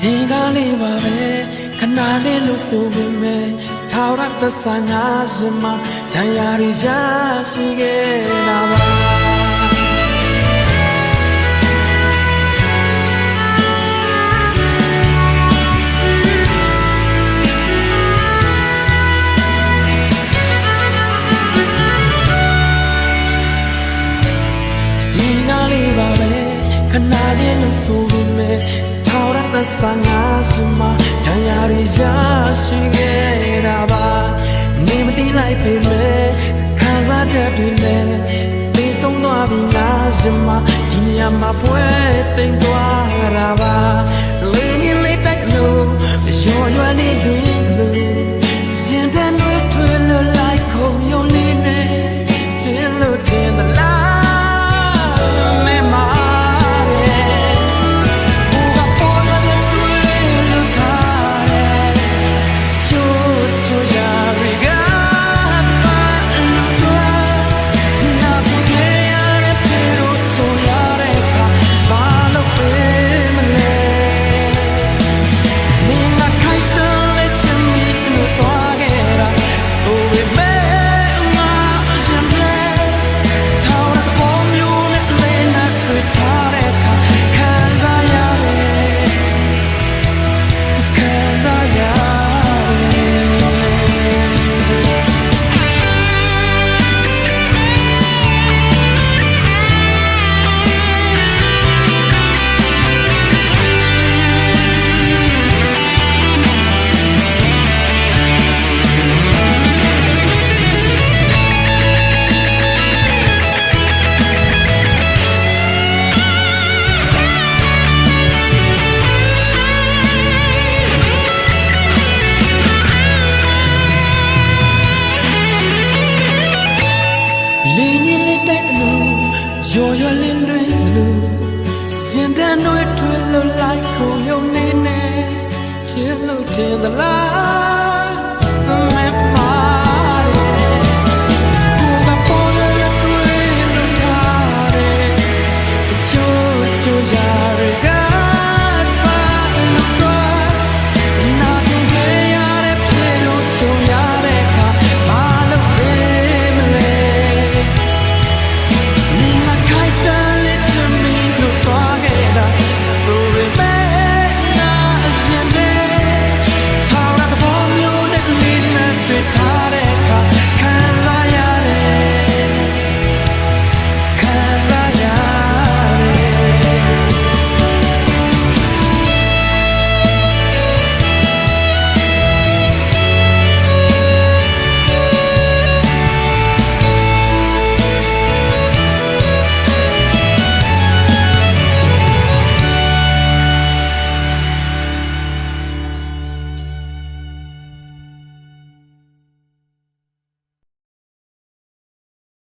ဒီကလေးပါပဲခဏလေးလို့ဆိုပေမဲ့ထာဝရသစ္စာငါရှင်မတရားရရရှိခဲ့တာပါဒီနာလေးပါပဲခဏလေးလို့ဆိုပေမဲ့ ထာဝရသစ္စာငါရှင်မတရားရရရှိခဲ့တာပါနေမသိလိုက်ပေမဲ့ခံစားချက်တွေနဲ့သိဆုံးသွားပြီငါရှင်မဒီနေရာမှာပွဲသိမ့်သွားတာ ထွေလို့လိုက်ခုံယုံနေနေချစ်လို့တင်သလား